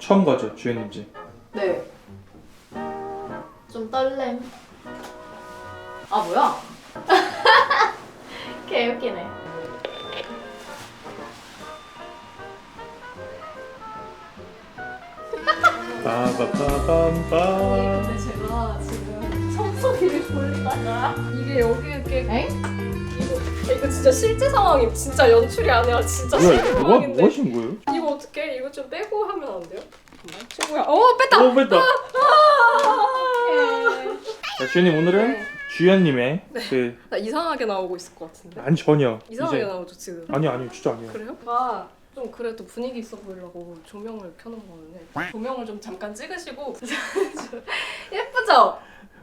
처음 가죠 주연님 집. 네. 좀 떨렘. 아 뭐야? 개 웃기네. 빠바바밤밤. 근데 제가 지금 청소기를 돌리다가 이게 여기 이렇게 엥? 이거, 이거 진짜 실제 상황이 진짜 연출이 아니라 진짜 뭐야 실제 뭐, 상황인데 뭐 하신 거예요? 이거 어떻게 이거 좀 빼고 하면 안 돼요? 정말? 친구야 어 뺐다! 오 뺐다. 아! 자, 주연님 오늘은 네. 주연님의 그 나 이상하게 나오고 있을 것 같은데 아니 전혀 이상하게 이제 나오죠 지금 아니 아니 진짜 아니에요. 그래요? 아, 좀 그래도 분위기 있어 보이려고 조명을 켜놓은 거는데 조명을 좀 잠깐 찍으시고 예쁘죠?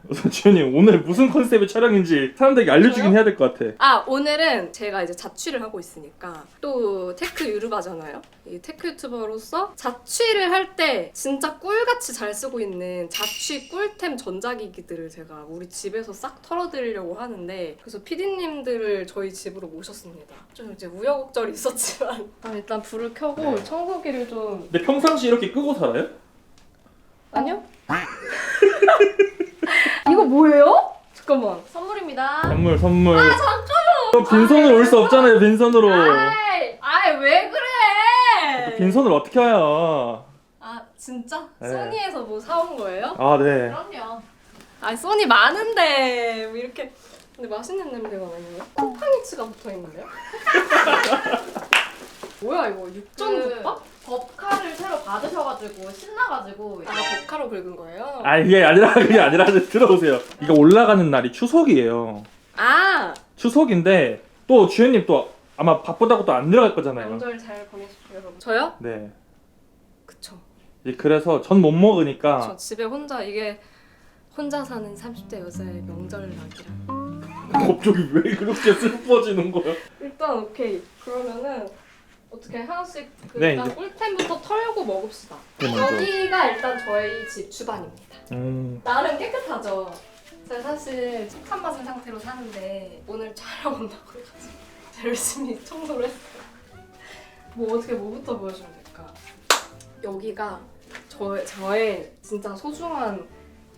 우선 주연님 오늘 무슨 컨셉의 촬영인지 사람들에게 알려주긴 저요? 해야 될 것 같아. 아 오늘은 제가 이제 자취를 하고 있으니까 또 테크 유튜버잖아요. 이 테크 유튜버로서 자취를 할 때 진짜 꿀같이 잘 쓰고 있는 자취 꿀템 전자기기들을 제가 우리 집에서 싹 털어드리려고 하는데 그래서 PD님들을 저희 집으로 모셨습니다. 좀 이제 우여곡절이 있었지만 아, 일단 불을 켜고 네. 청소기를 좀 근데 평상시 이렇게 끄고 살아요? 아니요? 이거 뭐예요? 잠깐만 선물입니다. 선물 선물. 아 잠깐만. 빈손으로 올 수 없잖아요 빈손으로. 아이, 아이 왜 그래? 빈손으로 어떻게 와요? 아 진짜? 네. 소니에서 뭐 사온 거예요? 아 네. 그럼요. 아 소니 많은데 왜 이렇게 근데 맛있는 냄새가 나네요? 쿠팡이츠가 붙어 있는데요? 뭐야 이거 육전 그 국밥? 법카를 새로 받으셔가지고 신나가지고 아 버카로 긁은 거예요? 아 이게 아니라 그게 아니라 들어보세요. 이거 올라가는 날이 추석이에요. 아 추석인데 또 주연님 또 아마 바쁘다고 또 안 들어갈 거잖아요. 명절 잘 보내십시오 여러분. 저요? 네. 그쵸. 이제 그래서 전 못 저 먹으니까 집에 혼자 이게 혼자 사는 30대 여자의 명절 낙이라. 갑자기 왜 그렇게 슬퍼지는 거야? 일단 오케이. 그러면은 어떻게 하나씩 그 네, 일단 이제. 꿀템부터 털고 먹읍시다. 네, 먼저. 여기가 일단 저희 집 주방입니다. 음. 나름 깨끗하죠. 제가 사실 착한 맛은 상태로 사는데 오늘 촬영 온다고 해가지고 열심히 청소를 했어요. 뭐 어떻게 뭐부터 보여주면 될까? 여기가 저, 저의 진짜 소중한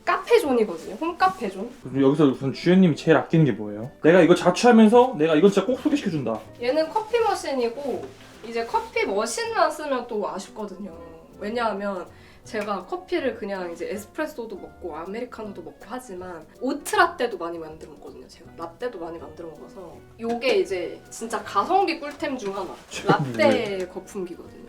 카페존이거든요. 홈카페존. 그럼 여기서 우선 주연님이 제일 아끼는 게 뭐예요? 내가 이거 자취하면서 내가 이건 진짜 꼭 소개시켜준다. 얘는 커피 머신이고 이제 커피 머신만 쓰면 또 아쉽거든요. 왜냐하면 제가 커피를 그냥 이제 에스프레소도 먹고 아메리카노도 먹고 하지만 오트라떼도 많이 만들어 먹거든요. 제가 라떼도 많이 만들어 먹어서 요게 이제 진짜 가성비 꿀템 중 하나. 라떼 거품기거든요.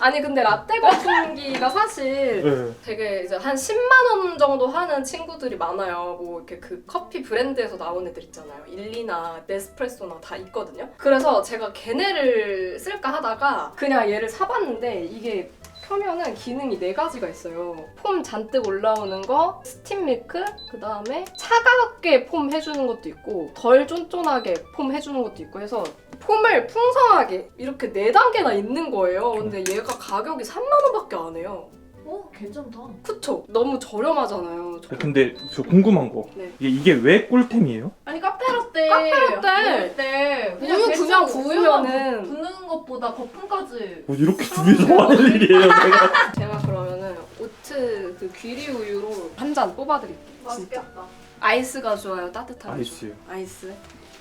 아니 근데 라떼 거품기가 사실 네. 되게 이제 한 10만 원 정도 하는 친구들이 많아요. 뭐 이렇게 그 커피 브랜드에서 나온 애들 있잖아요. 일리나 네스프레소나 다 있거든요. 그래서 제가 걔네를 쓸까 하다가 그냥 얘를 사봤는데 이게 켜면은 기능이 네 가지가 있어요. 폼 잔뜩 올라오는 거, 스팀 밀크, 그 다음에 차갑게 폼 해주는 것도 있고 덜 쫀쫀하게 폼 해주는 것도 있고 해서 폼을 풍성하게 이렇게 네 단계나 있는 거예요. 근데 얘가 가격이 3만 원밖에 안 해요. 어 괜찮다. 그쵸? 너무 저렴하잖아요. 저- 근데 저 궁금한 거 네. 이게, 이게 왜 꿀템이에요? 아니 카페라떼 카페라떼. 먹을 때 우유 대충 그냥 우유만 부으면은- 붓는 것보다 거품까지 뭐 이렇게 준비해서 하는 일이에요 내가 제가 그러면은 오트 그 귀리 우유로 한 잔 뽑아드릴게요. 진짜. 맛있겠다. 아이스가 좋아요. 따뜻하게. 아이스요 아이스.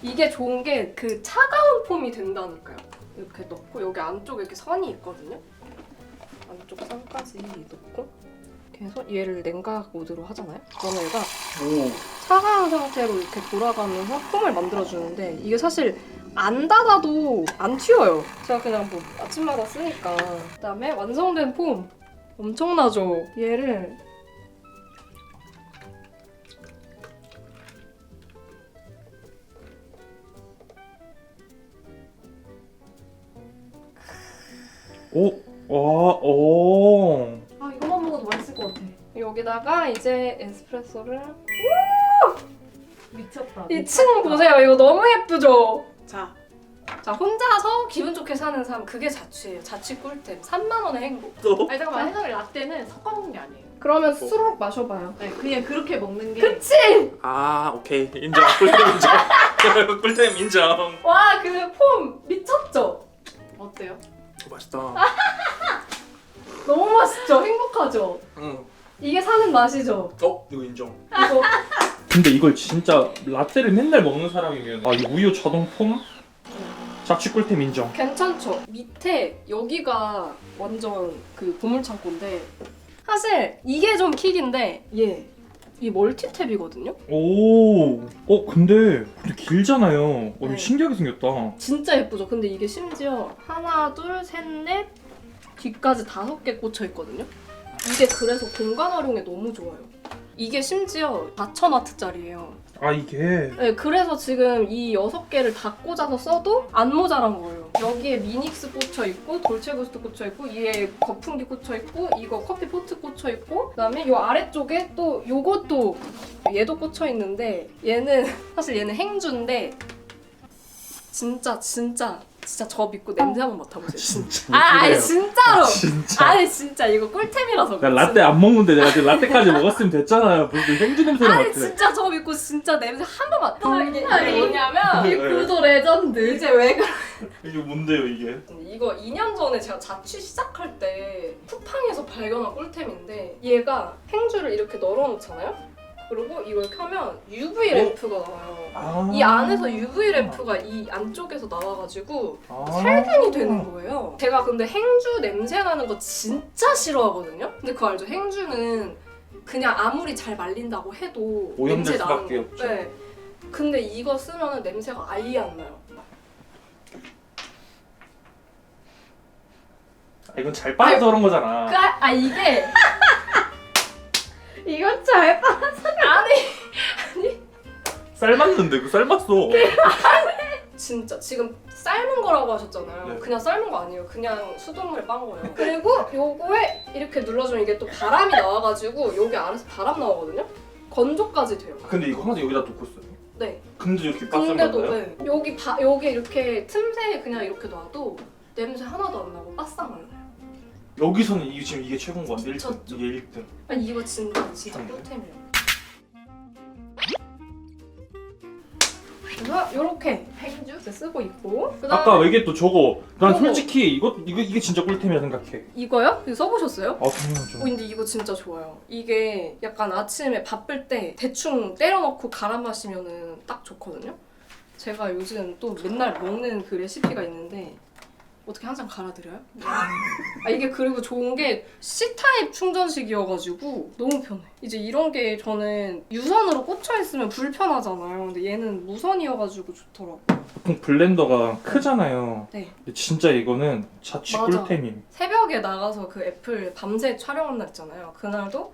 이게 좋은 게 그 차가운 폼이 된다니까요. 이렇게 넣고 여기 안쪽에 이렇게 선이 있거든요. 안쪽 선까지 넣고 이렇게 해서 얘를 냉각 모드로 하잖아요. 그러면 얘가 오 차가운 상태로 이렇게 돌아가면서 폼을 만들어주는데 이게 사실 안 닫아도 안 튀어요. 제가 그냥 뭐 아침마다 쓰니까. 그다음에 완성된 폼 엄청나죠. 얘를 오, 와, 오. 아 이거만 먹어도 맛있을 것 같아. 여기다가 이제 에스프레소를 미쳤다. 이층 보세요. 이거 너무 예쁘죠? 자. 자, 혼자서 기분 좋게 사는 삶 그게 자취예요. 자취 꿀템. 3만 원의 행복. 또? 아니 잠깐만 해성이 라떼는 섞어 먹는 게 아니에요. 그러면 수록 마셔봐요. 네, 그냥 그렇게 먹는 게 그치? 아, 오케이. 인정. 꿀템 인정. 꿀템 인정. 와, 그 폼 미쳤죠? 어때요? 맛있다. 너무 맛있죠? 행복하죠? 응. 이게 사는 맛이죠? 어 이거 인정. 이거 근데 이걸 진짜 라떼를 맨날 먹는 사람이면 아이 우유 자동 폼 자취 꿀템 인정. 괜찮죠? 밑에 여기가 완전 그 보물 창고인데 사실 이게 좀 킥인데 얘. 이 멀티탭이거든요? 오. 어 근데 근데 길잖아요. 어 이거 네. 신기하게 생겼다. 진짜 예쁘죠? 근데 이게 심지어 하나, 둘, 셋, 넷 뒤까지 다섯 개 꽂혀 있거든요? 이게 그래서 공간 활용에 너무 좋아요. 이게 심지어 4,000와트짜리예요. 아 이게 네, 그래서 지금 이 여섯 개를 다 꽂아서 써도 안 모자란 거예요. 여기에 미닉스 꽂혀 있고, 돌체구스트 꽂혀 있고, 얘 거품기 꽂혀 있고, 이거 커피 포트 꽂혀 있고, 그다음에 이 아래쪽에 또 요것도 얘도 꽂혀 있는데 얘는 사실 얘는 행주인데 진짜 진짜 진짜 저 믿고 냄새 한번 맡아보세요. 진짜. 아, 아니. 진짜로. 아, 진짜. 아니 진짜 이거 꿀템이라서. 나 라떼 안 먹는데 내가 지금 라떼까지 먹었으면 됐잖아요. 무슨 행주 냄새를 아니 맡아. 진짜 저 믿고 진짜 냄새 한 번만. 아, 이게, 아니. 이게 뭐냐면 네. 이 구도 레전드. 이제 왜 그래? 이게 뭔데요 이게? 이거 2년 전에 제가 자취 시작할 때 쿠팡에서 발견한 꿀템인데 얘가 행주를 이렇게 널어놓잖아요. 그리고 이걸 켜면 UV 램프가 나와요. 아. 이 안에서 UV 램프가 이 안쪽에서 나와가지고 아. 살균이 되는 거예요. 제가 근데 행주 냄새 나는 거 진짜 싫어하거든요. 근데 그거 알죠? 행주는 그냥 아무리 잘 말린다고 해도 오염될 수밖에 거. 없죠. 네. 근데 이거 쓰면 냄새가 아예 안 나요. 아, 이건 잘 빨아서 그런 거잖아. 그, 아, 아, 이게 이건 잘 봐. 아니 삶았는데 그 삶았어. 진짜 지금 삶은 거라고 하셨잖아요. 네. 그냥 삶은 거 아니에요. 그냥 수돗물에 빤 거예요. 그리고 요거에 이렇게 눌러주면 이게 또 바람이 나와가지고 여기 안에서 바람 나오거든요. 건조까지 돼요. 근데 이거 항상 여기다 놓고 써요. 네. 근데 이렇게 빡 근데도 삶았나요? 네. 여기 바, 여기 이렇게 틈새에 그냥 이렇게 놔도 냄새 하나도 안 나고 바싹 안 나요. 여기서는 이게 지금 이게 최고인 거 같아. 1등. 미쳤죠. 이게 1등. 아니 이거 진짜 진짜 네. 꿀템이에요. 그래서 이렇게 행주 쓰고 있고 그다음에 아까 얘기했던 저거. 난 요거. 솔직히 이거 이거 이게 진짜 꿀템이라 생각해. 이거요? 이거 써보셨어요? 아 당연하죠. 어, 근데 이거 진짜 좋아요. 이게 약간 아침에 바쁠 때 대충 때려 넣고 갈아 마시면은 딱 좋거든요. 제가 요즘 또 맨날 먹는 그 레시피가 있는데 어떻게 항상 갈아드려요? 아 이게 그리고 좋은 게 C타입 충전식이어가지고 너무 편해. 이제 이런 게 저는 유선으로 꽂혀 있으면 불편하잖아요. 근데 얘는 무선이어가지고 좋더라고. 보통 블렌더가 크잖아요. 네. 근데 진짜 이거는 자취 맞아. 꿀템임. 새벽에 나가서 그 애플 밤새 촬영한 날 있잖아요. 그날도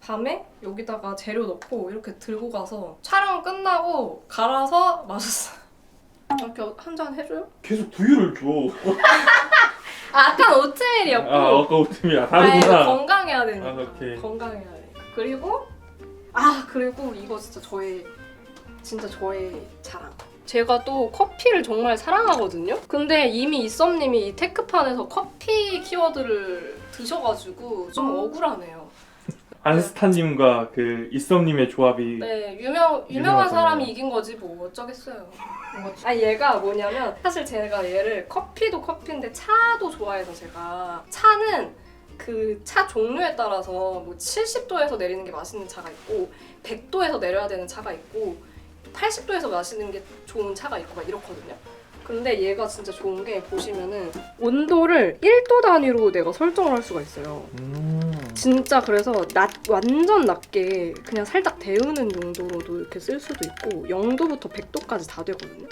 밤에 여기다가 재료 넣고 이렇게 들고 가서 촬영 끝나고 갈아서 마셨어요. 이렇게 한 잔 해줘요? 계속 두유를 줘. 아, 약간 오트밀이었고 아 아까 오트밀 아, 다르구나. 건강해야 되니까 아, 오케이. 건강해야 되니까 그리고 아 그리고 이거 진짜 저의 진짜 저의 자랑 제가 또 커피를 정말 사랑하거든요 근데 이미 이썸님이 이 테크판에서 커피 키워드를 드셔가지고 좀 억울하네요 안스타님과 그 이썸님의 조합이 네 유명 유명한 유명하잖아요. 사람이 이긴 거지 뭐 어쩌겠어요 아 얘가 뭐냐면 사실 제가 얘를 커피도 커피인데 차도 좋아해서 제가 차는 그 차 종류에 따라서 뭐 70도에서 내리는 게 맛있는 차가 있고 100도에서 내려야 되는 차가 있고 80도에서 마시는 게 좋은 차가 있고 막 이렇거든요. 근데 얘가 진짜 좋은 게 보시면은 온도를 1도 단위로 내가 설정을 할 수가 있어요. 음. 진짜 그래서 낮 완전 낮게 그냥 살짝 데우는 용도로도 이렇게 쓸 수도 있고 0도부터 100도까지 다 되거든요.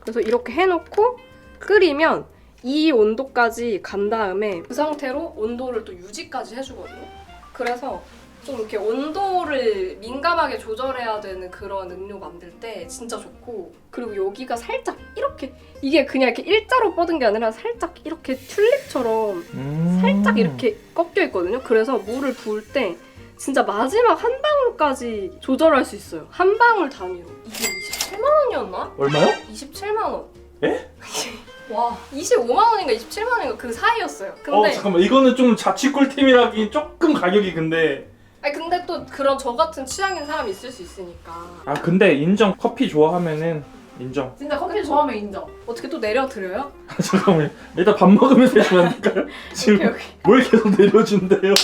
그래서 이렇게 해놓고 끓이면 이 온도까지 간 다음에 그 상태로 온도를 또 유지까지 해주거든요. 그래서 좀 이렇게 온도를 민감하게 조절해야 되는 그런 음료 만들 때 진짜 좋고 그리고 여기가 살짝 이렇게 이게 그냥 이렇게 일자로 뻗은 게 아니라 살짝 이렇게 튤립처럼 음. 살짝 이렇게 꺾여 있거든요. 그래서 물을 부을 때 진짜 마지막 한 방울까지 조절할 수 있어요. 한 방울 단위로. 이게 27만 원이었나? 얼마요? 27만 원. 에? 와, 25만 원인가 27만 원인가 그 사이였어요. 어 근데 잠깐만 이거는 좀 자취 꿀템이라기 조금 가격이 근데 아니 근데 또 그런 저 같은 취향인 사람이 있을 수 있으니까. 아 근데 인정 커피 좋아하면은 인정. 진짜 커피 좋아하면 인정. 어떻게 또 내려드려요? 잠깐만요. 일단 밥 먹으면서 해주면 안 될까요? 오케이 지금 오케이. 뭘 계속 내려준대요?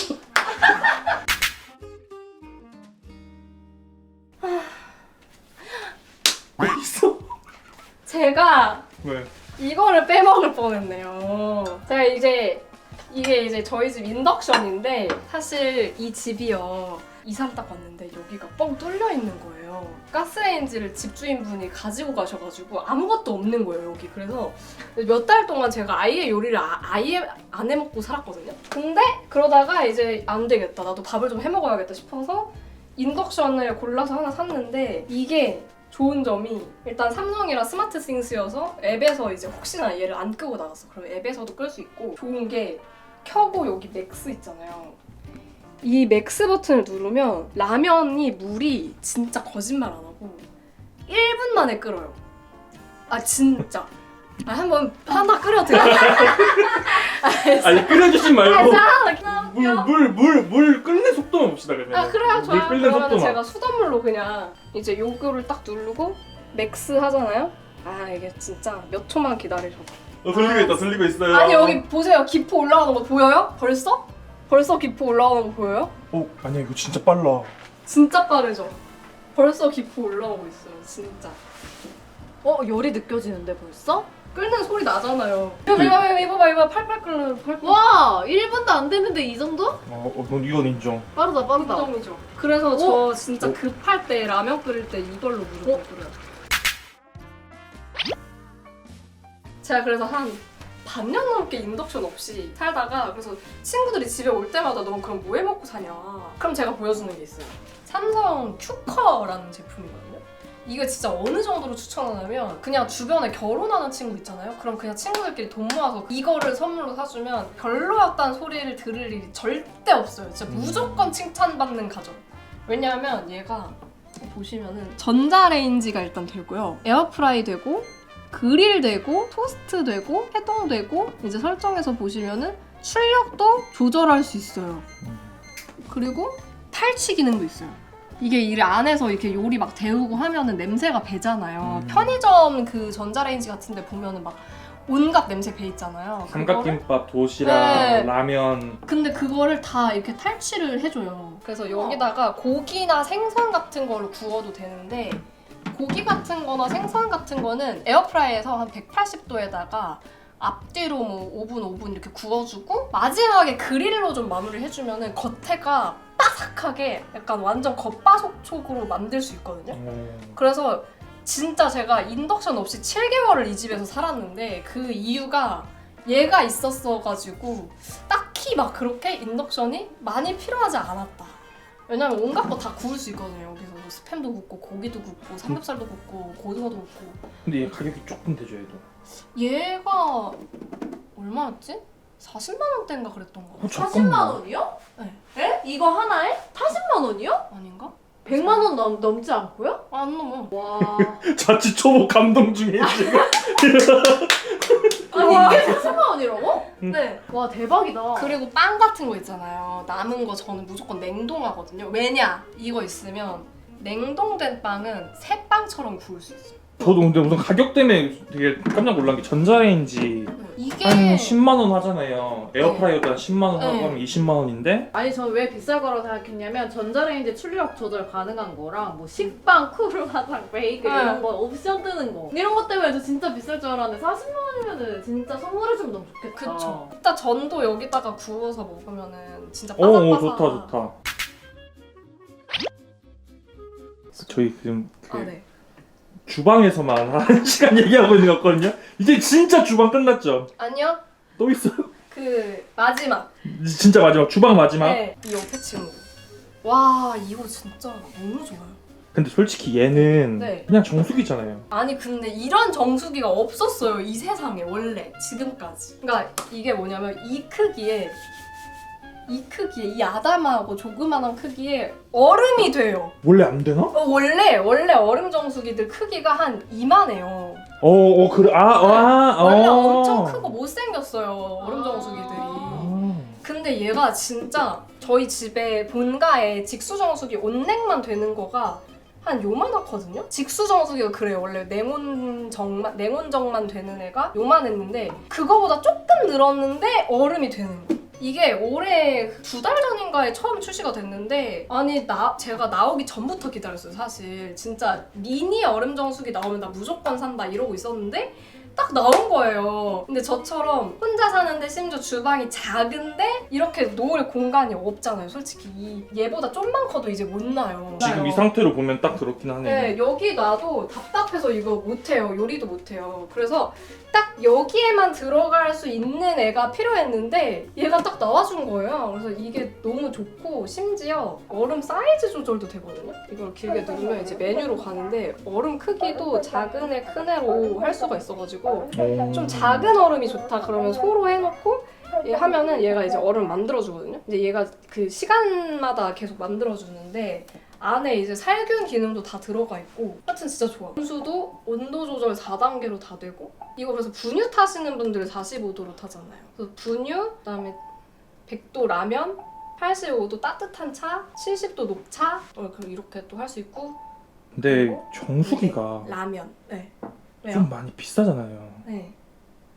왜 있어? 제가 왜? 이거를 빼먹을 뻔했네요. 제가 이제 이게 이제 저희 집 인덕션인데 사실 이 집이요 이사를 딱 왔는데 여기가 뻥 뚫려 있는 거예요. 가스레인지를 집주인분이 가지고 가셔가지고 아무것도 없는 거예요 여기. 그래서 몇 달 동안 제가 아예 요리를 아, 아예 안 해먹고 살았거든요. 근데 그러다가 이제 안 되겠다. 나도 밥을 좀 해먹어야겠다 싶어서 인덕션을 골라서 하나 샀는데 이게 좋은 점이 일단 삼성이라 스마트 싱스여서 앱에서 이제 혹시나 얘를 안 끄고 나갔어. 그럼 앱에서도 끌 수 있고 좋은 게 켜고 여기 맥스 있잖아요. 이 맥스 버튼을 누르면 라면이 물이 진짜 거짓말 안 하고 1분 만에 끓어요. 아 진짜. 아 한번 하나 끓여 드릴게요. 아니 끓여주지 말고 아, 물물 물 물 끓는 속도만 봅시다 그러면. 아 그래요 물 좋아요 끓는 그러면 속도만. 제가 수돗물로 그냥 이제 요거를 딱 누르고 맥스 하잖아요 아 이게 진짜 몇 초만 기다리셔 어, 돌리고 있다 돌리고 있어요. 아니 여기 보세요 기포 올라가는 거 보여요? 벌써? 벌써 기포 올라가는 거 보여요? 어 아니야 이거 진짜 빨라. 진짜 빠르죠? 벌써 기포 올라오고 있어요 진짜 어 열이 느껴지는데 벌써? 끓는 소리 나잖아요 네. 이거 이거 이거 봐 이거 봐 팔팔 끓는 팔팔 와 1분도 안 됐는데 이 정도? 어, 어 넌 이건 인정. 빠르다 빠르다. 정이죠 그래서 저 진짜 어? 급할 때 라면 끓일 때 이걸로 무조건 어? 끓여요 제가 그래서 한 반년 넘게 인덕션 없이 살다가 그래서 친구들이 집에 올 때마다 넌 그럼 뭐 해 먹고 사냐? 그럼 제가 보여주는 게 있어요. 삼성 큐커라는 제품이거든요. 이게 진짜 어느 정도로 추천하냐면 그냥 주변에 결혼하는 친구 있잖아요. 그럼 그냥 친구들끼리 돈 모아서 이거를 선물로 사주면 별로였다는 소리를 들을 일이 절대 없어요. 진짜 음. 무조건 칭찬받는 가정. 왜냐하면 얘가 보시면은 전자레인지가 일단 되고요. 에어프라이 되고 그릴 되고 토스트 되고 해동 되고 이제 설정해서 보시면은 출력도 조절할 수 있어요. 그리고 탈취 기능도 있어요. 이게 이 안에서 이렇게 요리 막 데우고 하면은 냄새가 배잖아요. 음. 편의점 그 전자레인지 같은데 보면은 막 온갖 냄새 배 있잖아요. 그거를 삼각김밥, 도시락, 네. 라면. 근데 그거를 다 이렇게 탈취를 해줘요. 그래서 여기다가 고기나 생선 같은 거를 구워도 되는데 고기 같은 거나 생선 같은 거는 에어프라이에서 한 180도에다가 앞뒤로 뭐 5분 5분 이렇게 구워주고 마지막에 그릴로 좀 마무리를 해주면은 겉에가 바삭하게 약간 완전 겉바속촉으로 만들 수 있거든요. 어, 그래서 진짜 제가 인덕션 없이 7개월을 이 집에서 살았는데 그 이유가 얘가 있었어가지고 딱히 막 그렇게 인덕션이 많이 필요하지 않았다. 왜냐면 온갖 거 다 구울 수 있거든요. 여기서 뭐 스팸도 굽고 고기도 굽고 삼겹살도 굽고 고등어도 굽고. 근데 얘 가격이 조금 되죠 얘도. 얘가 얼마였지? 40만 원대인가 그랬던 거 어, 같아. 40만 원이요? 네. 에? 이거 하나에 40만 원이요? 아닌가? 100만 원 넘, 넘지 않고요? 아, 안 넘어. 와. 자칫 초보 감동 중에 지금. 아니 이게 40만 원이라고? 네. 와 대박이다. 그리고 빵 같은 거 있잖아요. 남은 거 저는 무조건 냉동하거든요. 왜냐? 이거 있으면 냉동된 빵은 새 빵처럼 구울 수 있어요. 저도 근데 우선 가격 때문에 되게 깜짝 놀란 게 전자레인지 이게 한 10만 원 하잖아요. 에어프라이어도 한 10만 원 하고 네. 하면 20만 원인데 아니 전왜 비쌀 거라고 생각했냐면 전자레인지 출력 조절 가능한 거랑 뭐 식빵, 쿠르마상, 베이글 네. 이런 거 옵션 뜨는 거 이런 것 때문에 저 진짜 비쌀 줄 알았는데 40만 원이면은 진짜 선물해주면 너무 좋겠다. 그쵸. 일단 전도 여기다가 구워서 먹으면은 진짜 오, 오 바삭바삭. 좋다 좋다. 저희 지금 그 아 네. 주방에서만 한 시간 얘기하고 있는 거 같거든요. 이제 진짜 주방 끝났죠? 아니요. 또 있어요? 그 마지막. 진짜 마지막 주방 마지막. 네. 이 옆에 친구. 와 이거 진짜 너무 좋아요. 근데 솔직히 얘는 네. 그냥 정수기잖아요. 아니 근데 이런 정수기가 없었어요 이 세상에 원래 지금까지 그러니까 이게 뭐냐면 이 크기에 이 크기에 이 아담하고 조그만한 크기에 얼음이 돼요 원래 안 되나? 어, 원래 원래 얼음 정수기들 크기가 한 이만해요 어, 어 그래 아, 아, 원래 어. 엄청 크고 못생겼어요 얼음 정수기들이 아. 근데 얘가 진짜 저희 집에 본가에 직수 정수기 온냉만 되는 거가 한 요만하거든요? 직수 정수기가 그래요. 원래 냉온정만, 냉온정만 되는 애가 요만했는데 그거보다 조금 늘었는데 얼음이 되는 거예요. 이게 올해 두 달 전인가에 처음 출시가 됐는데 아니 나 제가 나오기 전부터 기다렸어요 사실 진짜 미니 얼음 정수기 나오면 나 무조건 산다 이러고 있었는데 딱 나온 거예요. 근데 저처럼 혼자 사는데 심지어 주방이 작은데 이렇게 놓을 공간이 없잖아요. 솔직히 이 얘보다 좀만 커도 이제 못 놔요. 지금 이 상태로 보면 딱 그렇긴 하네. 네, 여기 놔도 답답해서 이거 못해요. 요리도 못해요. 그래서 딱 여기에만 들어갈 수 있는 애가 필요했는데 얘가 딱 나와준 거예요. 그래서 이게 너무 좋고 심지어 얼음 사이즈 조절도 되거든요. 이걸 길게 누르면 이제 메뉴로 가는데 얼음 크기도 작은 애, 큰 애로 할 수가 있어가지고 오. 좀 작은 얼음이 좋다 그러면 소로 해놓고 얘 하면은 얘가 이제 얼음 만들어주거든요. 이제 얘가 그 시간마다 계속 만들어주는데 안에 이제 살균 기능도 다 들어가 있고 하여튼 진짜 좋아. 온수도 온도 조절 4단계로 다 되고 이거 그래서 분유 타시는 분들 45도로 타잖아요. 그래서 분유 그다음에 100도 라면 85도 따뜻한 차, 70도 녹차 어, 그럼 이렇게 또 할 수 있고 근데 정수기가 라면. 네. 왜요? 좀 많이 비싸잖아요. 네.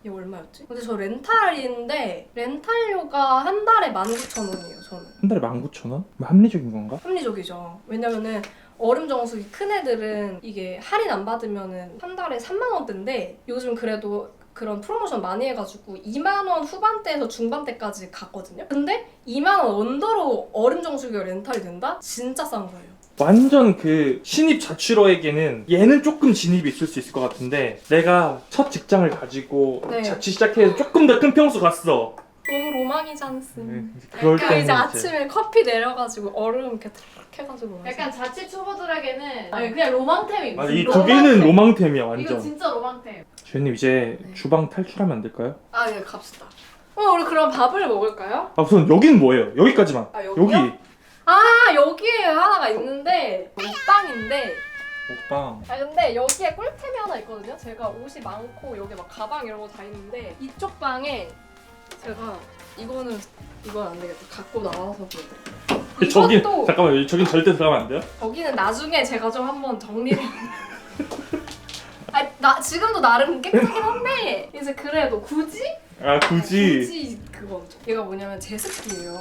이거 얼마였지? 근데 저 렌탈인데 렌탈료가 한 달에 19,000원이에요, 저는. 한 달에 19,000원? 뭐 합리적인 건가? 합리적이죠. 왜냐면은 얼음 정수기 큰 애들은 이게 할인 안 받으면은 한 달에 3만 원대인데 요즘 그래도 그런 프로모션 많이 해가지고 2만 원 후반대에서 중반대까지 갔거든요. 근데 2만 원 언더로 얼음 정수기가 렌탈이 된다? 진짜 싼 거예요. 완전 그 신입 자취러에게는 얘는 조금 진입이 있을 수 있을 것 같은데 내가 첫 직장을 가지고 네. 자취 시작해서 조금 더 큰 평수 갔어. 너무 로망이지 않습? 네, 이제 그럴 그러니까 때는 이제 아침에 커피 내려가지고 얼음 이렇게 탁 해가지고 마시고. 약간 자취 초보들에게는 아니 그냥 로망템입니다. 맞아 이 두 개는 로망템이야 이거 완전. 진짜 로망템. 주연님 이제 네. 주방 탈출하면 안 될까요? 아, 예, 갑시다. 어, 우리 그럼 밥을 먹을까요? 아 우선 여기는 뭐예요? 여기까지만. 아, 여기요? 여기 아, 여기에 하나가 있는데 옷방인데 먹방. 아 근데 여기에 꿀템이 하나 있거든요. 제가 옷이 많고 여기 막 가방 이런 거 다 있는데 이쪽 방에 제가 이거는 이건 안 되겠다. 갖고 나와서 보여드릴게요. 저기 이것도 잠깐만 저긴 절대 들어가면 안 돼요? 여기는 나중에 제가 좀 한번 정리를. 아, 나 지금도 나름 깨끗하긴 한데 이제 그래도 굳이 아 굳이. 굳이 그거 얘가 뭐냐면 제습기예요.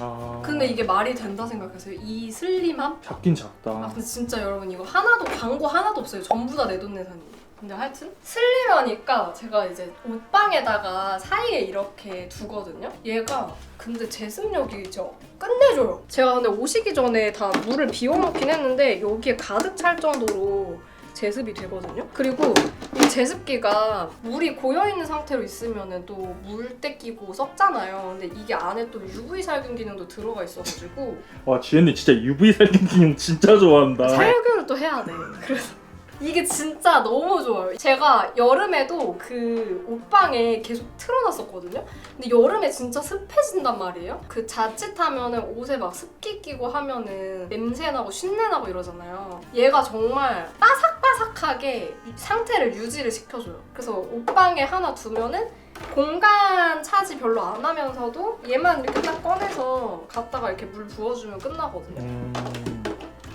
아. 근데 이게 말이 된다 생각하세요? 이 슬림함? 작긴 아 작다. 근데 진짜 여러분 이거 하나도 광고 하나도 없어요. 전부 다 내돈내산이에요. 근데 하여튼 슬림하니까 제가 이제 옷방에다가 사이에 이렇게 두거든요. 얘가 근데 제습력이 저 끝내줘요. 제가 근데 오시기 전에 다 물을 비워놓긴 했는데 여기에 가득 찰 정도로 제습이 되거든요. 그리고 이 제습기가 물이 고여 있는 상태로 있으면은 또 물때 끼고 썩잖아요. 근데 이게 안에 또 UV 살균 기능도 들어가 있어가지고 와 지연님 진짜 UV 살균 기능 진짜 좋아한다. 살균을 또 해야 돼. 그래서 이게 진짜 너무 좋아요. 제가 여름에도 그 옷방에 계속 틀어놨었거든요. 근데 여름에 진짜 습해진단 말이에요. 그 자칫하면은 옷에 막 습기 끼고 하면은 냄새 나고 쉰내 나고 이러잖아요. 얘가 정말 바삭 이 상태를 유지를 시켜줘요. 그래서 옷방에 하나 두면은 공간 차지 별로 안 하면서도 얘만 이렇게 딱 꺼내서 갖다가 이렇게 물 부어주면 끝나거든요. 음...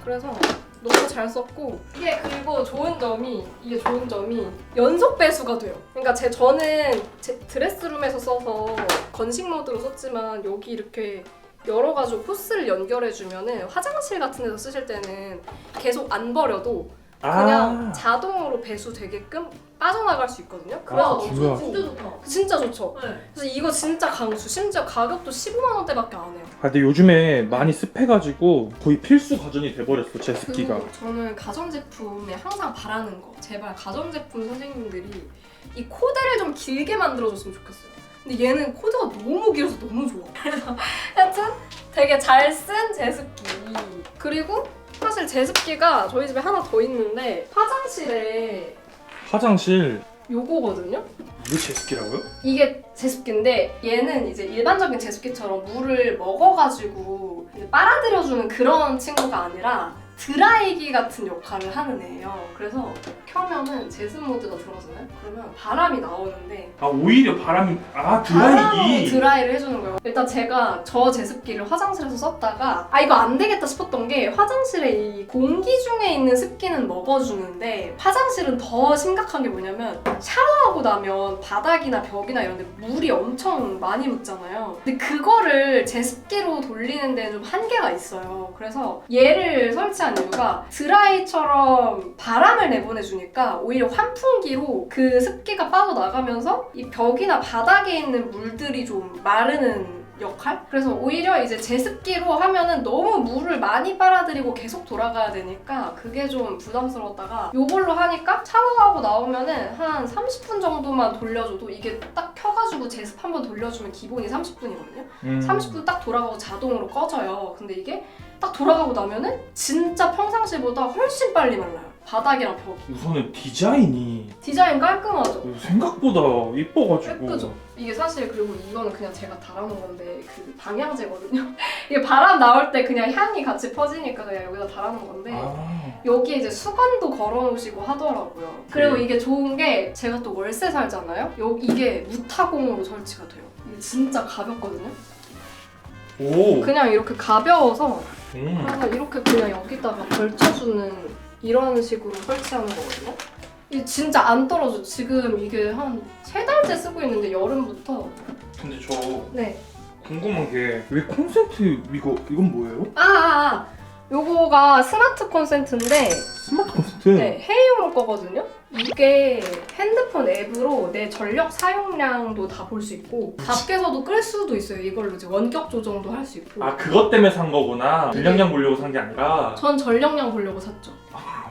그래서 너무 잘 썼고 이게 그리고 좋은 점이 이게 좋은 점이 연속 배수가 돼요. 그러니까 제 저는 제 드레스룸에서 써서 건식 모드로 썼지만 여기 이렇게 여러 가지 호스를 연결해 주면은 화장실 같은 데서 쓰실 때는 계속 안 버려도 그냥 아. 자동으로 배수되게끔 빠져나갈 수 있거든요. 그래서 아, 너무 진짜. 진짜 좋다. 진짜 좋죠. 네. 그래서 이거 진짜 강추. 심지어 가격도 15만 원대밖에 안 해요. 아, 근데 요즘에 많이 습해가지고 거의 필수 가전이 돼버렸어 제습기가. 그 저는 가전제품에 항상 바라는 거 제발 가전제품 선생님들이 이 코드를 좀 길게 만들어줬으면 좋겠어요 근데 얘는 코드가 너무 길어서 너무 좋아 그래서 하여튼 되게 잘 쓴 제습기 그리고 사실 제습기가 저희 집에 하나 더 있는데 화장실에 화장실 요거거든요 이거 제습기라고요? 이게 제습기인데 얘는 이제 일반적인 제습기처럼 물을 먹어가지고 이제 빨아들여주는 그런 친구가 아니라 드라이기 같은 역할을 하는 애예요. 그래서 켜면은 제습 모드가 들어가잖아요. 그러면 바람이 나오는데 아 오히려 바람이 아 드라이기. 드라이를 해주는 거예요. 일단 제가 저 제습기를 화장실에서 썼다가 아 이거 안 되겠다 싶었던 게 화장실에 이 공기 중에 있는 습기는 먹어주는데 화장실은 더 심각한 게 뭐냐면 샤워하고 나면 바닥이나 벽이나 이런 데 물이 엄청 많이 묻잖아요. 근데 그거를 제습기로 돌리는 데는 좀 한계가 있어요. 그래서 얘를 설치 한 이유가 드라이처럼 바람을 내보내주니까 오히려 환풍기로 그 습기가 빠져나가면서 이 벽이나 바닥에 있는 물들이 좀 마르는 역할? 그래서 오히려 이제 제습기로 하면은 너무 물을 많이 빨아들이고 계속 돌아가야 되니까 그게 좀 부담스러웠다가 요걸로 하니까 샤워하고 나오면은 한 30분 정도만 돌려줘도 이게 딱 켜가지고 제습 한번 돌려주면 기본이 30분이거든요. 음. 30분 딱 돌아가고 자동으로 꺼져요. 근데 이게 딱 돌아가고 나면은 진짜 평상시보다 훨씬 빨리 말라요. 바닥이랑 벽이. 우선은 디자인이 디자인 깔끔하죠? 생각보다 이뻐가지고. 예쁘죠? 이게 사실 그리고 이거는 그냥 제가 달아놓은 건데 그 방향제거든요. 이게 바람 나올 때 그냥 향이 같이 퍼지니까 그냥 여기다 달아놓은 건데 아. 여기에 이제 수건도 걸어놓으시고 하더라고요. 그리고 네. 이게 좋은 게 제가 또 월세 살잖아요. 요 이게 무타공으로 설치가 돼요. 이게 진짜 가볍거든요. 오. 그냥 이렇게 가벼워서 음. 그래서 이렇게 그냥 여기다가 걸쳐주는 이런 식으로 설치하는 거거든요. 이게 진짜 안 떨어져. 지금 이게 한 세 달째 쓰고 있는데 여름부터 근데 저 네. 궁금한 게 왜 콘센트 이거 이건 뭐예요? 아, 아, 아. 요거가 스마트 콘센트인데 스마트 콘센트. 네, 회의용을 거거든요. 이게 핸드폰 앱으로 내 전력 사용량도 다 볼 수 있고 밖에서도 끌 수도 있어요. 이걸로 이제 원격 조정도 할 수 있고. 아 그것 때문에 산 거구나. 전력량 보려고 산 게 아니라. 전 전력량 보려고 샀죠.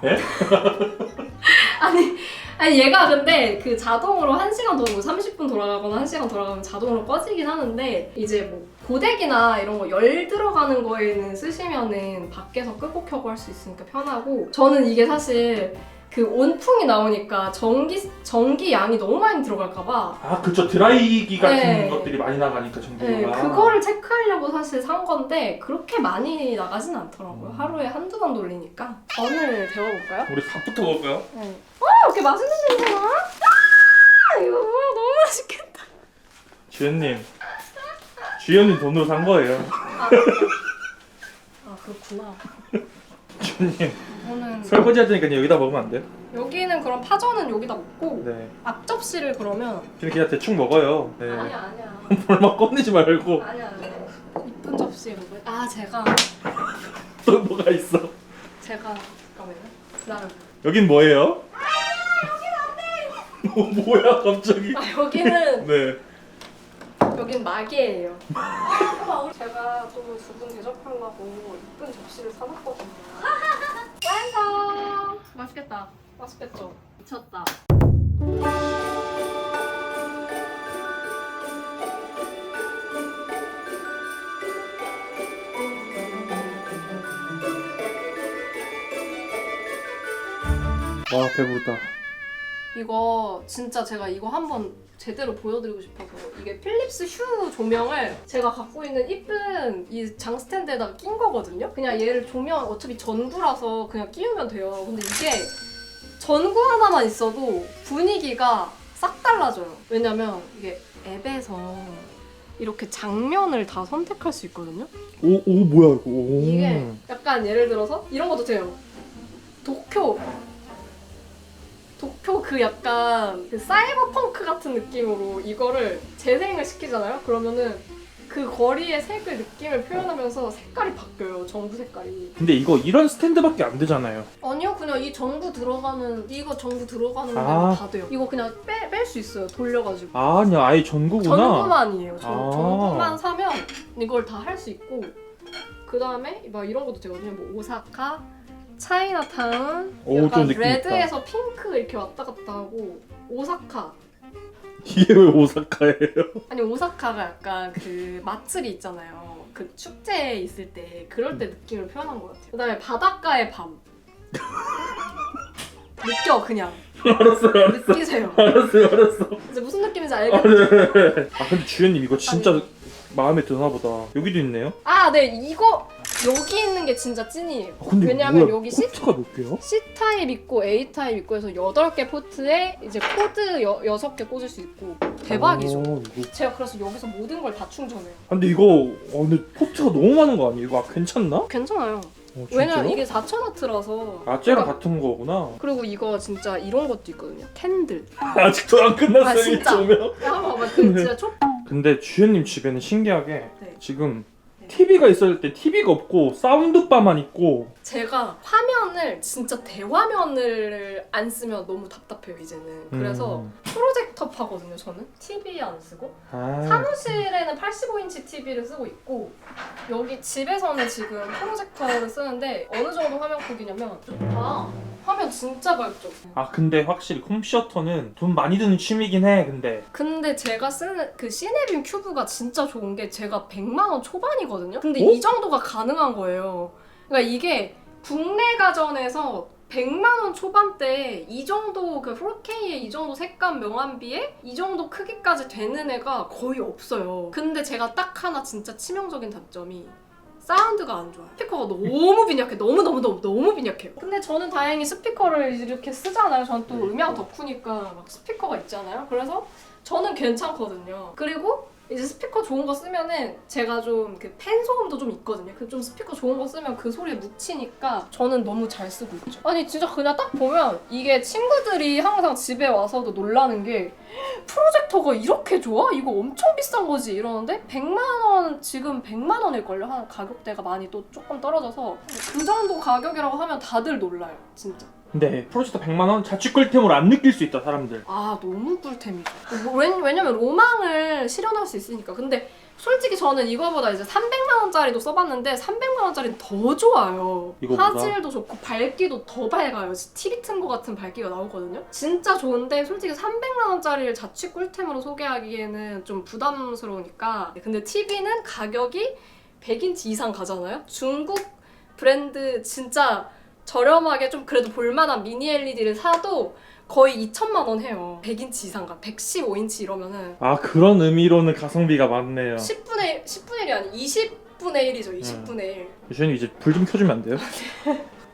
네? 아니, 아니 얘가 근데 그 자동으로 1시간 돌고 30분 돌아가거나 1시간 돌아가면 자동으로 꺼지긴 하는데 이제 뭐 고데기나 이런 거 열 들어가는 거에는 쓰시면은 밖에서 끄고 켜고 할 수 있으니까 편하고 저는 이게 사실 그 온풍이 나오니까 전기 전기 양이 너무 많이 들어갈까 봐 아 그쵸 드라이기 같은 네. 것들이 많이 나가니까 전기가. 네, 그거를 체크하려고 사실 산 건데 그렇게 많이 나가진 않더라고요. 음. 하루에 한두 번 돌리니까. 전을 데워볼까요? 우리 밥부터 먹을까요? 네. 아, 이렇게 맛있는 냄새나? 아, 이거 뭐야, 너무 맛있겠다. 주연님. 주연님 돈으로 산 거예요. 아, 아 그렇구나. 주연님 저는 설거지 할 테니까 여기다 먹으면 안 돼요? 여기는 그럼 파전은 여기다 먹고 네. 앞접시를 그러면 그냥 그냥 대충 먹어요. 네. 아니야 아니야 얼마 꺼내지 말고 아니야 아니야 이쁜 접시에 먹을 아 제가 또 뭐가 있어? 제가 잠깐만요 여긴 뭐예요? 뭐 뭐야 갑자기? 아 여기는 네. 여긴 마개예요 제가 또 두 분 대접하려고 이쁜 접시를 사놨거든요 완성 맛있겠다. 맛있겠죠? 미쳤다. 와 배부르다. 이거 진짜 제가 이거 한번 제대로 보여드리고 싶어서 이게 필립스 휴 조명을 제가 갖고 있는 이쁜 이 장 스탠드에다가 낀 거거든요. 그냥 얘를 조명 어차피 전구라서 그냥 끼우면 돼요. 근데 이게 전구 하나만 있어도 분위기가 싹 달라져요. 왜냐면 이게 앱에서 이렇게 장면을 다 선택할 수 있거든요. 오, 오 뭐야 이거? 오. 이게 약간 예를 들어서 이런 것도 돼요. 도쿄. 도쿄 그 약간 그 사이버펑크 같은 느낌으로 이거를 재생을 시키잖아요. 그러면은 그 거리의 색을 느낌을 표현하면서 색깔이 바뀌어요. 전구 색깔이. 근데 이거 이런 스탠드밖에 안 되잖아요. 아니요, 그냥 이 전구 들어가는 이거 전구 들어가는 아. 데는 다 돼요. 이거 그냥 뺄 수 있어요. 돌려가지고. 아, 아니야 아예 전구구나. 전구만이에요. 전, 아. 전구만 사면 이걸 다 할 수 있고 그 다음에 막 이런 것도 되거든요. 뭐 오사카, 차이나타운, 오, 좀 약간 느낌 레드에서 핑크 이렇게 왔다 갔다 하고 오사카. 이게 왜 오사카예요? 아니 오사카가 약간 그 마츠리 있잖아요. 그 축제 있을 때 그럴 때 느낌을 표현한 것 같아요. 그 다음에 바닷가의 밤. 느껴 그냥 알았어요, 알았어, 느끼세요. 알았어요, 알았어. 이제 무슨 느낌인지 아, 알겠죠? 네. 아 근데 주연님 이거 진짜 아니. 마음에 드나 보다. 여기도 있네요. 아, 네, 이거 여기 있는 게 진짜 찐이에요. 아, 근데 왜냐면 뭐야, 여기 C, 포트가 몇 개야? C 타입 있고 A 타입 있고 해서 8개 포트에 이제 코드 여, 6개 꽂을 수 있고 대박이죠. 어, 이거. 제가 그래서 여기서 모든 걸 다 충전해요. 아, 근데 이거 어, 근데 포트가 너무 많은 거 아니에요? 이거 아, 괜찮나? 괜찮아요. 어, 왜냐면? 이게 4,000와트라서. 아재랑 같은 거구나. 그리고 이거 진짜 이런 것도 있거든요. 캔들. 아직도 안 끝났어요 아, 이 진짜? 조명. 한번 봐봐. 그 진짜 초. 근데 주현님 집에는 신기하게 네. 지금 네. TV가 있을 때 TV가 없고 사운드바만 있고 제가 화면을 진짜 대화면을 안 쓰면 너무 답답해요 이제는. 그래서 음. 프로젝터 파거든요 저는. TV 안 쓰고. 아, 사무실에는 85인치 TV를 쓰고 있고 여기 집에서는 지금 프로젝터를 쓰는데 어느 정도 화면 크기냐면 아, 화면 진짜 밝죠. 아 근데 확실히 홈시어터는 돈 많이 드는 취미긴 해 근데 근데 제가 쓰는 그 시네빔 큐브가 진짜 좋은 게 제가 100만 원 초반이거든요. 근데 어? 이 정도가 가능한 거예요. 그러니까 이게 국내 가전에서 100만 원 초반대에 이 정도 그 4K의 이 정도 색감 명암비에 이 정도 크기까지 되는 애가 거의 없어요. 근데 제가 딱 하나 진짜 치명적인 단점이 사운드가 안 좋아요. 스피커가 너무 빈약해. 너무 너무 너무 너무 빈약해요. 근데 저는 다행히 스피커를 이렇게 쓰잖아요. 저는 또 음향 덕후니까 막 스피커가 있잖아요. 그래서 저는 괜찮거든요. 그리고 이제 스피커 좋은 거 쓰면은 제가 좀 그 팬 소음도 좀 있거든요. 그 좀 스피커 좋은 거 쓰면 그 소리에 묻히니까 저는 너무 잘 쓰고 있죠. 아니 진짜 그냥 딱 보면 이게 친구들이 항상 집에 와서도 놀라는 게 프로젝터가 이렇게 좋아? 이거 엄청 비싼 거지 이러는데 100만 원 지금 100만 원일걸요? 한 가격대가 많이 또 조금 떨어져서 그 정도 가격이라고 하면 다들 놀라요 진짜 근데 프로젝터 100만 원? 자취 꿀템으로 안 느낄 수 있다 사람들. 아 너무 꿀템이죠. 뭐, 왜, 왜냐면 로망을 실현할 수 있으니까. 근데 솔직히 저는 이거보다 이제 300만 원짜리도 써봤는데 300만 원짜리는 더 좋아요. 이거보다? 화질도 좋고 밝기도 더 밝아요. TV 튼 거 같은 밝기가 나오거든요. 진짜 좋은데 솔직히 300만 원짜리를 자취 꿀템으로 소개하기에는 좀 부담스러우니까. 근데 TV는 가격이 100인치 이상 가잖아요? 중국 브랜드 진짜 저렴하게 좀 그래도 볼만한 미니 LED를 사도 거의 2천만 원 해요. 100인치 이상 가. 115인치 이러면은 아 그런 의미로는 가성비가 많네요 10분의 1, 10분의 1이 아니 20분의 1이죠. 20분의 1. 주현님 이제 불 좀 켜주면 안 돼요?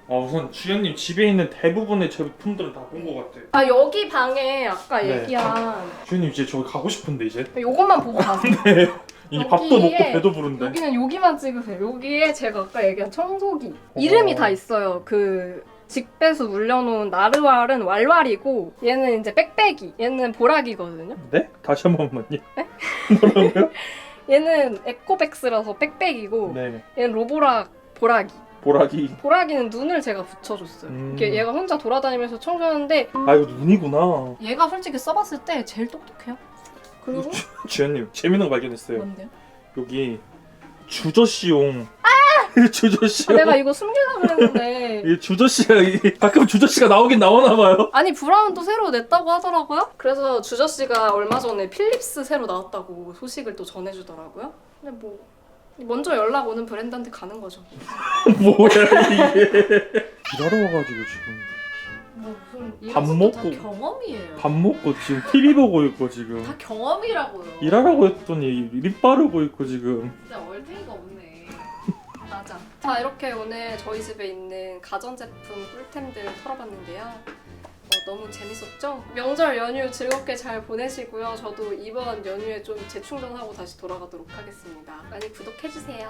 어 우선 주현님 집에 있는 대부분의 제품들은 다 본 것 같아 아 여기 방에 아까 네. 얘기한 주현님 이제 저기 가고 싶은데 이제 요것만 보고 가세요. 이제 밥도 먹고 여기에- 배도 부른데 여기는 여기만 찍으세요. 여기에 제가 아까 얘기한 청소기 이름이 다 있어요. 그 직배수 물려놓은 나르왈은 왈왈이고 얘는 이제 빽빽이 얘는 보라기거든요. 네? 다시 한 번만요 얘는 에코백스라서 빽빽이고 네 얘는 로보락 보라기. 보라기 보라기는 눈을 제가 붙여줬어요. 음. 이게 얘가 혼자 돌아다니면서 청소하는데 아 이거 눈이구나 얘가 솔직히 써봤을 때 제일 똑똑해요. 그리고? 주현님 재밌는 거 발견했어요. 뭔데요? 여기 주저씨용. 주저씨용. 아, 내가 이거 숨기려고 그랬는데. 이 주저씨가 이- 가끔 주저씨가 나오긴 나오나 봐요. 아니 브라운도 새로 냈다고 하더라고요. 그래서 주저 씨가 얼마 전에 필립스 새로 나왔다고 소식을 또 전해주더라고요. 근데 뭐 먼저 연락 오는 브랜드한테 가는 거죠. 뭐야 이게. 와가지고 지금 뭐 무슨 밥 이런 것도 먹고- 다 경험이에요. 밥 먹고 지금 TV 보고 있고 지금 다 경험이라고요. 일하라고 했더니 립 바르고 있고 지금 진짜 얼탱이가 없네. 맞아. 자 이렇게 오늘 저희 집에 있는 가전제품 꿀템들 털어봤는데요. 어, 너무 재밌었죠? 명절 연휴 즐겁게 잘 보내시고요. 저도 이번 연휴에 좀 재충전하고 다시 돌아가도록 하겠습니다. 많이 구독해주세요.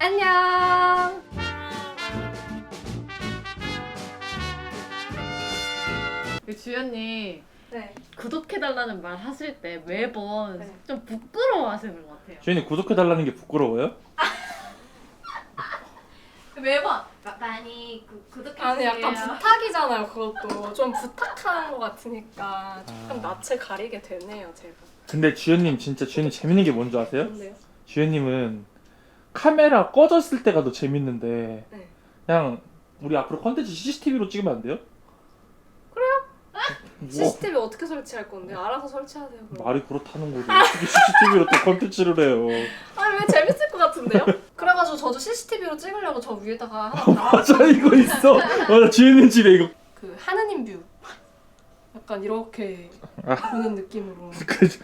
안녕! 그 주연님 네. 구독해달라는 말 하실 때 매번 네. 좀 부끄러워하시는 것 같아요. 주인님 구독해달라는 게 부끄러워요? 매번 마- 많이 구, 구독해주세요. 아니 약간 부탁이잖아요 그것도 좀 부탁하는 것 같으니까 조금 아. 낯을 가리게 되네요 제가 근데 주현님 진짜 주현님 재밌는 게 뭔지 아세요? 근데요? 주현님은 카메라 꺼졌을 때가 더 재밌는데 네. 그냥 우리 앞으로 컨텐츠 CCTV로 찍으면 안 돼요? 뭐, CCTV 어떻게 설치할 건데? 알아서 설치하세요 그럼. 말이 그렇다는 거죠 어떻게 CCTV로 또 컨텐츠를 해요 아니 왜 재밌을 것 같은데요? 그래가지고 저도 CCTV로 찍으려고 저 위에다가 하나 맞아 이거 있어 맞아 주현님 집에 이거 그 하느님 뷰 약간 이렇게 아. 보는 느낌으로 그